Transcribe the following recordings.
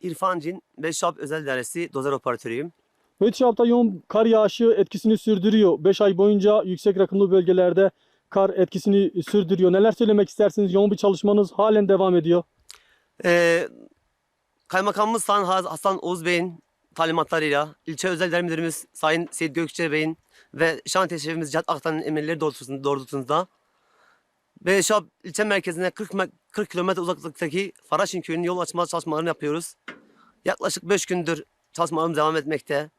İrfan Cin, Beşşap Özel Dairesi dozer operatörüyüm. Betşap'ta yoğun kar yağışı etkisini sürdürüyor. 5 ay boyunca yüksek rakımlı bölgelerde kar etkisini sürdürüyor. Neler söylemek istersiniz? Yoğun bir çalışmanız halen devam ediyor. Ee, Kaymakamımız Sayın Hasan Oğuz Bey'in talimatlarıyla, ilçe özel müdürümüz Sayın Seyit Gökçe Bey'in ve şantiye şefimiz Cihat Aktan'ın emirleri doğrultusunda, doğrultusunda Beşşap ilçe merkezine 40, me- 40 kilometre uzaklıktaki Faraşin köyünün yol açma çalışmalarını yapıyoruz. Yaklaşık 5 gündür çalışmalarımız devam etmekte.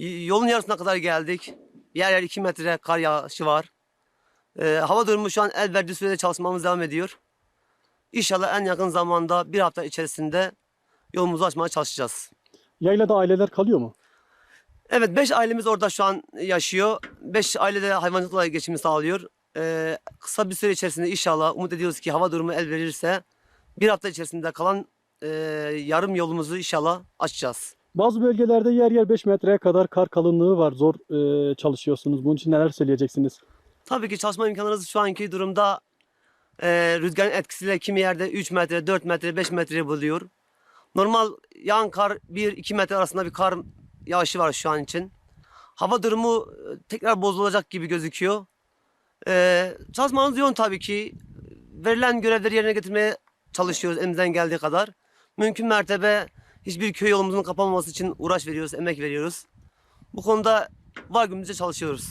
Yolun yarısına kadar geldik. Yer yer 2 metre kar yağışı var. Ee, hava durumu şu an el verdiği sürede çalışmamız devam ediyor. İnşallah en yakın zamanda bir hafta içerisinde yolumuzu açmaya çalışacağız. Yaylada aileler kalıyor mu? Evet 5 ailemiz orada şu an yaşıyor. 5 aile de hayvancılıkla geçimini sağlıyor. Ee, kısa bir süre içerisinde inşallah umut ediyoruz ki hava durumu el verirse bir hafta içerisinde kalan e, yarım yolumuzu inşallah açacağız. Bazı bölgelerde yer yer 5 metreye kadar kar kalınlığı var. Zor e, çalışıyorsunuz. Bunun için neler söyleyeceksiniz? Tabii ki çalışma imkanlarımız şu anki durumda e, rüzgarın etkisiyle kimi yerde 3 metre, 4 metre, 5 metre buluyor. Normal yağan kar 1-2 metre arasında bir kar yağışı var şu an için. Hava durumu e, tekrar bozulacak gibi gözüküyor. E, çalışmamız yoğun tabii ki. Verilen görevleri yerine getirmeye çalışıyoruz elimizden geldiği kadar. Mümkün mertebe hiçbir köy yolumuzun kapanmaması için uğraş veriyoruz, emek veriyoruz. Bu konuda var günümüzce çalışıyoruz.